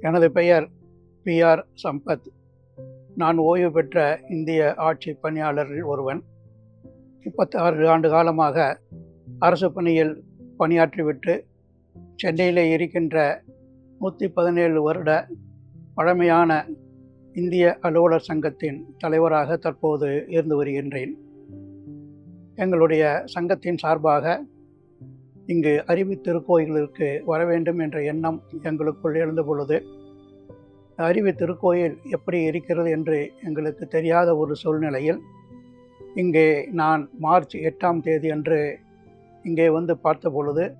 எனது பெயர் பிஆர் சம்பத். நான் ஓய்வு பெற்ற இந்திய ஆட்சி பணியாளரில் ஒருவன். முப்பத்தாறு ஆண்டு காலமாக அரசு பணியில் பணியாற்றிவிட்டு சென்னையிலே இருக்கின்ற நூற்றி பதினேழு வருட பழமையான இந்திய அலுவலர் சங்கத்தின் தலைவராக தற்போது இருந்து வருகின்றேன். எங்களுடைய சங்கத்தின் சார்பாக இங்கு அறிவு திருக்கோயில்களுக்கு வர வேண்டும் என்ற எண்ணம் எங்களுக்குள் எழுந்த பொழுது அறிவு திருக்கோயில் எப்படி இருக்கிறது என்று எங்களுக்கு தெரியாத ஒரு சூழ்நிலையில் இங்கே நான் மார்ச் எட்டாம் தேதி அன்று இங்கே வந்து பார்த்த பொழுது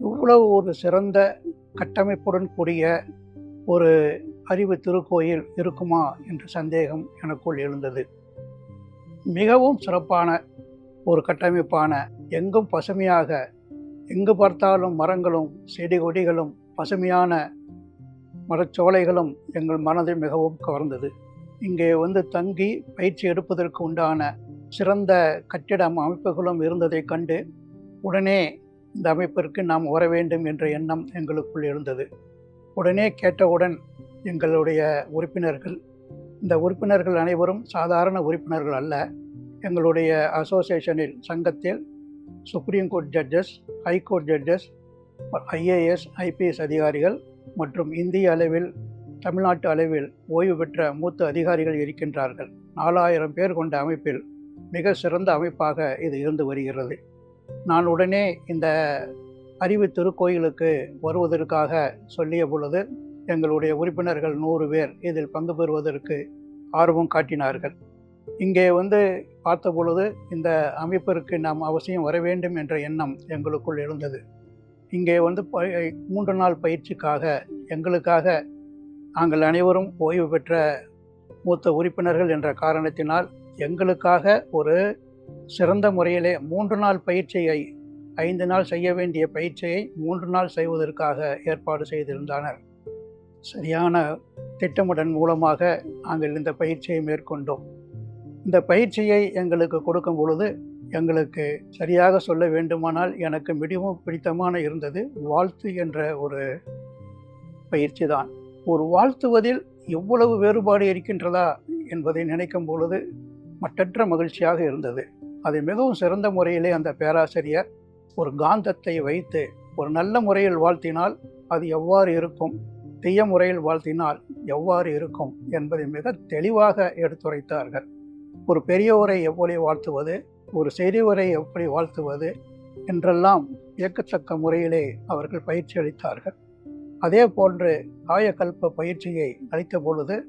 இவ்வளவு ஒரு சிறந்த கட்டமைப்புடன் கூடிய ஒரு அறிவு திருக்கோயில் இருக்குமா? என்ற சந்தேகம் எனக்குள் எழுந்தது. மிகவும் சிறப்பான ஒரு கட்டமைப்பான எங்கும் பசுமையாக எங்கு பார்த்தாலும் மரங்களும் செடி கொடிகளும் பசுமையான மரச்சோலைகளும் எங்கள் மனதை மிகவும் கவர்ந்தது. இங்கே வந்து தங்கி பயிற்சி எடுப்பதற்கு உண்டான சிறந்த கட்டிடம் அமைப்புகளும் இருந்ததைக் கண்டு உடனே இந்த அமைப்பிற்கு நாம் வர வேண்டும் என்ற எண்ணம் எங்களுக்குள் இருந்தது. உடனே கேட்டவுடன் எங்களுடைய உறுப்பினர்கள் இந்த உறுப்பினர்கள் அனைவரும் சாதாரண உறுப்பினர்கள் அல்ல எங்களுடைய அசோசியேஷனில் சங்கத்தில் supreme court judges high court judges IAS IPS அதிகாரிகள் மற்றும் இந்திய அளவில் தமிழ்நாட்டு அளவில் ஓய்வு பெற்ற மூத்த அதிகாரிகள் இருக்கின்றார்கள். நாலாயிரம் பேர் கொண்ட அமைப்பில் மிக சிறந்த அமைப்பாக இது இருந்து வருகிறது. நான் உடனே இந்த அறிவு திருக்கோயிலுக்கு வருவதற்காக சொல்லிய பொழுது எங்களுடைய உறுப்பினர்கள் நூறு பேர் இதில் பங்கு பெறுவதற்கு ஆர்வம் காட்டினார்கள். இங்கே வந்து பார்த்த பொழுது இந்த அமைப்பிற்கு நாம் அவசியம் வர வேண்டும் என்ற எண்ணம் எங்களுக்குள் எழுந்தது. இங்கே வந்து ப மூன்று நாள் பயிற்சிக்காக எங்களுக்காக நாங்கள் அனைவரும் ஓய்வு பெற்ற மூத்த உறுப்பினர்கள் என்ற காரணத்தினால் எங்களுக்காக ஒரு சிறந்த முறையிலே மூன்று நாள் பயிற்சியை ஐந்து நாள் செய்ய வேண்டிய பயிற்சியை மூன்று நாள் செய்வதற்காக ஏற்பாடு செய்திருந்தனர். சரியான திட்டமிடன் மூலமாக நாங்கள் இந்த பயிற்சியை மேற்கொண்டோம். இந்த பயிற்சியை எங்களுக்கு கொடுக்கும் பொழுது எங்களுக்கு சரியாக சொல்ல வேண்டுமானால் எனக்கு மிகவும் பிடித்தமான இருந்தது வாழ்த்து என்ற ஒரு பயிற்சி தான் ஒரு வாழ்த்துவதில் எவ்வளவு வேறுபாடு இருக்கின்றதா என்பதை நினைக்கும் பொழுது மற்றற்ற மகிழ்ச்சியாக இருந்தது. அது மிகவும் சிறந்த முறையிலே அந்த பேராசிரியர் ஒரு காந்தத்தை வைத்து ஒரு நல்ல முறையில் வாழ்த்தினால் அது எவ்வாறு இருக்கும்? தீய முறையில் வாழ்த்தினால் எவ்வாறு இருக்கும்? என்பதை மிக தெளிவாக எடுத்துரைத்தார்கள். ஒரு பெரியவரை எப்படி வாழ்த்துவது ஒரு செய்திவரை எப்படி வாழ்த்துவது என்றெல்லாம் இயக்கத்தக்க முறையிலே அவர்கள் பயிற்சி அளித்தார்கள். அதே போன்று காயக்கல்ப பயிற்சியை அளித்த பொழுது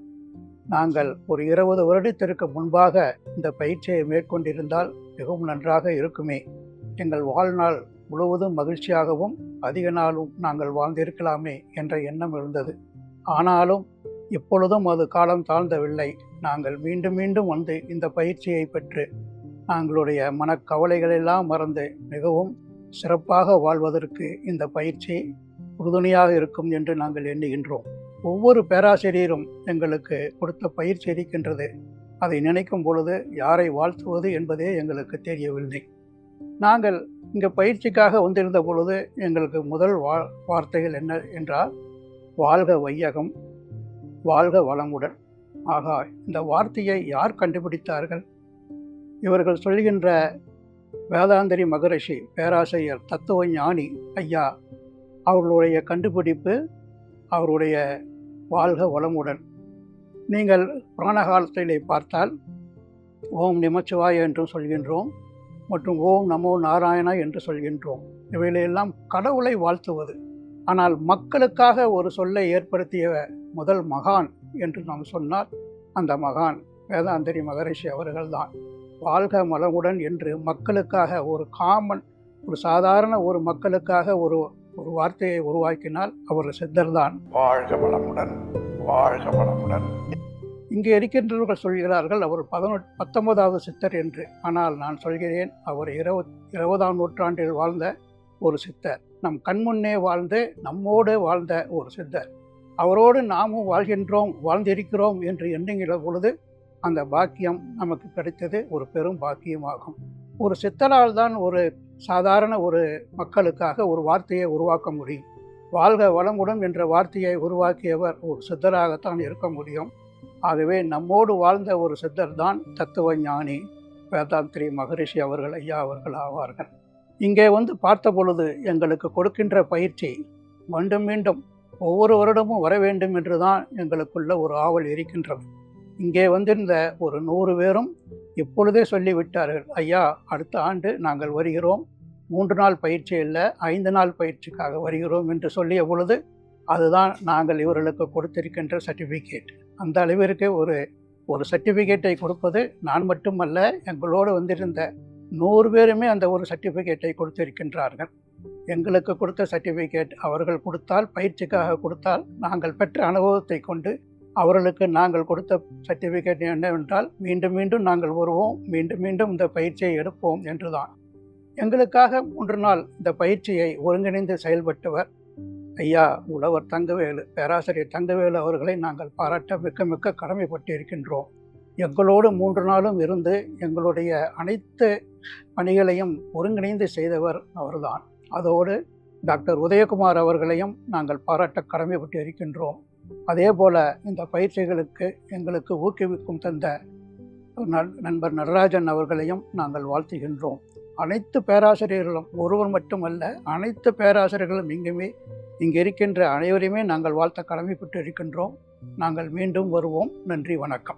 நாங்கள் ஒரு இருபது வருடத்திற்கு முன்பாக இந்த பயிற்சியை மேற்கொண்டிருந்தால் மிகவும் நன்றாக இருக்குமே. எங்கள் வாழ்நாள் முழுவதும் மகிழ்ச்சியாகவும் அதிக நாளும் நாங்கள் வாழ்ந்திருக்கலாமே என்ற எண்ணம் இருந்தது. ஆனாலும் இப்பொழுதும் அது காலம் தாழ்ந்தவில்லை. நாங்கள் மீண்டும் மீண்டும் வந்து இந்த பயிற்சியை பெற்று நாங்களுடைய மனக்கவலைகளெல்லாம் மறந்து மிகவும் சிறப்பாக வாழ்வதற்கு இந்த பயிற்சி உறுதுணையாக இருக்கும் என்று நாங்கள் எண்ணுகின்றோம். ஒவ்வொரு பேராசிரியரும் எங்களுக்கு கொடுத்த பயிற்சி இருக்கின்றது. அதை நினைக்கும் பொழுது யாரை வாழ்த்துவது என்பதே எங்களுக்கு தெரியவில்லை. நாங்கள் இங்கே பயிற்சிக்காக வந்திருந்த பொழுது எங்களுக்கு முதல் வா வார்த்தைகள் என்ன என்றால் வாழ்க வையகம். வாழ்க வளமுடன். ஆகா இந்த வார்த்தையை யார் கண்டுபிடித்தார்கள்? இவர்கள் சொல்கின்ற வேதாந்தரி மகரிஷி பேராசிரியர் தத்துவ ஞானி ஐயா அவர்களுடைய கண்டுபிடிப்பு அவருடைய வாழ்க வளமுடன். நீங்கள் புராண காலத்திலே பார்த்தால் ஓம் நிமச்சிவாய என்றும் சொல்கின்றோம் மற்றும் ஓம் நமோ நாராயணா என்று சொல்கின்றோம். இவையிலெல்லாம் கடவுளை வாழ்த்துவது. ஆனால் மக்களுக்காக ஒரு சொல்லை ஏற்படுத்திய முதல் மகான் என்று நாம் சொன்னால் அந்த மகான் வேதாந்தரி மகரிஷி அவர்கள்தான். வாழ்க மலமுடன் என்று மக்களுக்காக ஒரு காமன் ஒரு சாதாரண ஒரு மக்களுக்காக ஒரு ஒரு வார்த்தையை உருவாக்கினால் அவர் சித்தர்தான். வாழ்க வளமுடன் வாழ்க வளமுடன் இங்கே இருக்கின்றவர்கள் சொல்கிறார்கள் அவர் பதினெட் பத்தொன்பதாவது சித்தர் என்று. ஆனால் நான் சொல்கிறேன் அவர் இருபத் இருபதாம் நூற்றாண்டில் வாழ்ந்த ஒரு சித்தர். நம் கண்முன்னே வாழ்ந்து நம்மோடு வாழ்ந்த ஒரு சித்தர். அவரோடு நாமும் வாழ்கின்றோம் வாழ்ந்திருக்கிறோம் என்று எண்ணுகிற பொழுது அந்த பாக்கியம் நமக்கு கிடைத்தது ஒரு பெரும் பாக்கியமாகும். ஒரு சித்தரால் தான் ஒரு சாதாரண ஒரு மக்களுக்காக ஒரு வார்த்தையை உருவாக்க முடியும். வாழ்க வளமுடன் என்ற வார்த்தையை உருவாக்கியவர் ஒரு சித்தராகத்தான் இருக்க முடியும். ஆகவே நம்மோடு வாழ்ந்த ஒரு சித்தர் தான் தத்துவ ஞானி வேதாந்திரி மகரிஷி அவர்கள் ஐயா அவர்கள் ஆவார்கள். இங்கே வந்து பார்த்த பொழுது எங்களுக்கு கொடுக்கின்ற பயிற்சி மீண்டும் மீண்டும் ஒவ்வொரு வருடமும் வர வேண்டும் என்று தான் எங்களுக்குள்ள ஒரு ஆவல் இருக்கின்றது. இங்கே வந்திருந்த ஒரு நூறு பேரும் இப்பொழுதே சொல்லிவிட்டார்கள் ஐயா அடுத்த ஆண்டு நாங்கள் வருகிறோம். மூன்று நாள் பயிற்சி இல்லை ஐந்து நாள் பயிற்சிக்காக வருகிறோம் என்று சொல்லிய பொழுது அதுதான் நாங்கள் இவர்களுக்கு கொடுத்திருக்கின்ற சர்டிஃபிகேட் அந்த அளவிற்கு ஒரு ஒரு சர்டிஃபிகேட்டை கொடுப்பது நான் மட்டுமல்ல எங்களோடு வந்திருந்த நூறு பேருமே அந்த ஒரு சர்டிஃபிகேட்டை கொடுத்திருக்கின்றார்கள். எங்களுக்கு கொடுத்த சர்டிஃபிகேட் அவர்கள் கொடுத்தால் பயிற்சிக்காக கொடுத்தால் நாங்கள் பெற்ற அனுபவத்தை கொண்டு அவர்களுக்கு நாங்கள் கொடுத்த சர்டிஃபிகேட் என்னவென்றால் மீண்டும் மீண்டும் நாங்கள் வருவோம் மீண்டும் மீண்டும் இந்த பயிற்சியை எடுப்போம் என்றுதான். எங்களுக்காக மூன்று நாள் இந்த பயிற்சியை ஒருங்கிணைந்து செயல்பட்டவர் ஐயா உழவர் தங்கவேலு பேராசிரியர் தங்கவேலு அவர்களை நாங்கள் பாராட்ட மிக்க மிக்க கடமைப்பட்டு இருக்கின்றோம் எங்களோடு மூன்று நாளும் இருந்து எங்களுடைய அனைத்து பணிகளையும் ஒருங்கிணைந்து செய்தவர் அவர்தான். அதோடு டாக்டர் உதயகுமார் அவர்களையும் நாங்கள் பாராட்ட கடமைப்பட்டு இருக்கின்றோம். அதே போல் இந்த பயிற்சிகளுக்கு எங்களுக்கு ஊக்குவிக்கும் தந்த நல்- நண்பர் நடராஜன் அவர்களையும் நாங்கள் வாழ்த்துகின்றோம். அனைத்து பேராசிரியர்களும் ஒருவர் மட்டுமல்ல அனைத்து பேராசிரியர்களும் இங்குமே இங்கே இருக்கின்ற அனைவரையுமே நாங்கள் வாழ்த்த கடமைப்பட்டு இருக்கின்றோம். நாங்கள் மீண்டும் வருவோம். நன்றி வணக்கம்.